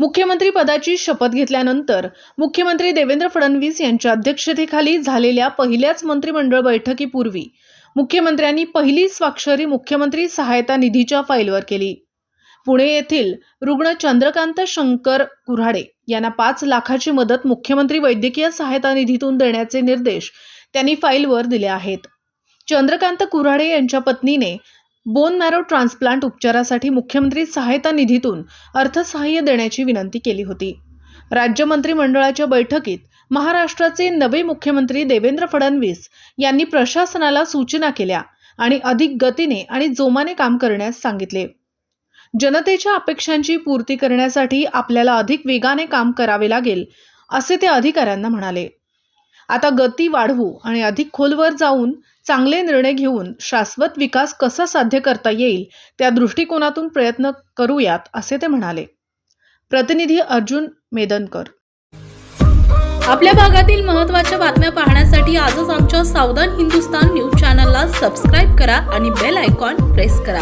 मुख्यमंत्री पदाची शपथ घेतल्यानंतर मुख्यमंत्री देवेंद्र फडणवीस यांच्या अध्यक्षतेखाली झालेल्या पहिल्याच मंत्रिमंडळ बैठकीपूर्वी मुख्यमंत्र्यांनी पहिली स्वाक्षरी मुख्यमंत्री सहायता निधीच्या फाईलवर केली. पुणे येथील रुग्ण चंद्रकांत शंकर कुऱ्हाडे यांना पाच लाखाची मदत मुख्यमंत्री वैद्यकीय सहायता निधीतून देण्याचे निर्देश त्यांनी फाईलवर दिले आहेत. चंद्रकांत कुऱ्हाडे यांच्या पत्नीने बोन मॅरो ट्रान्सप्लांट उपचारासाठी मुख्यमंत्री सहायता निधीतून अर्थसहाय्य देण्याची विनंती केली होती. राज्य मंत्रिमंडळाच्या बैठकीत महाराष्ट्राचे नवे मुख्यमंत्री देवेंद्र फडणवीस यांनी प्रशासनाला सूचना केल्या आणि अधिक गतीने आणि जोमाने काम करण्यास सांगितले. जनतेच्या अपेक्षांची पूर्ती करण्यासाठी आपल्याला अधिक वेगाने काम करावे लागेल असे ते अधिकाऱ्यांना म्हणाले. आता गती वाढवू आणि अधिक खोलवर जाऊन चांगले निर्णय घेऊन शाश्वत विकास कसा साध्य करता येईल त्या दृष्टिकोनातून प्रयत्न करूयात असे ते म्हणाले. प्रतिनिधी अर्जुन मेदनकर. आपल्या भागातील महत्त्वाच्या बातम्या पाहण्यासाठी आजच आमच्या सावधान हिंदुस्तान न्यूज चॅनलला सबस्क्राईब करा आणि बेल आयकॉन प्रेस करा.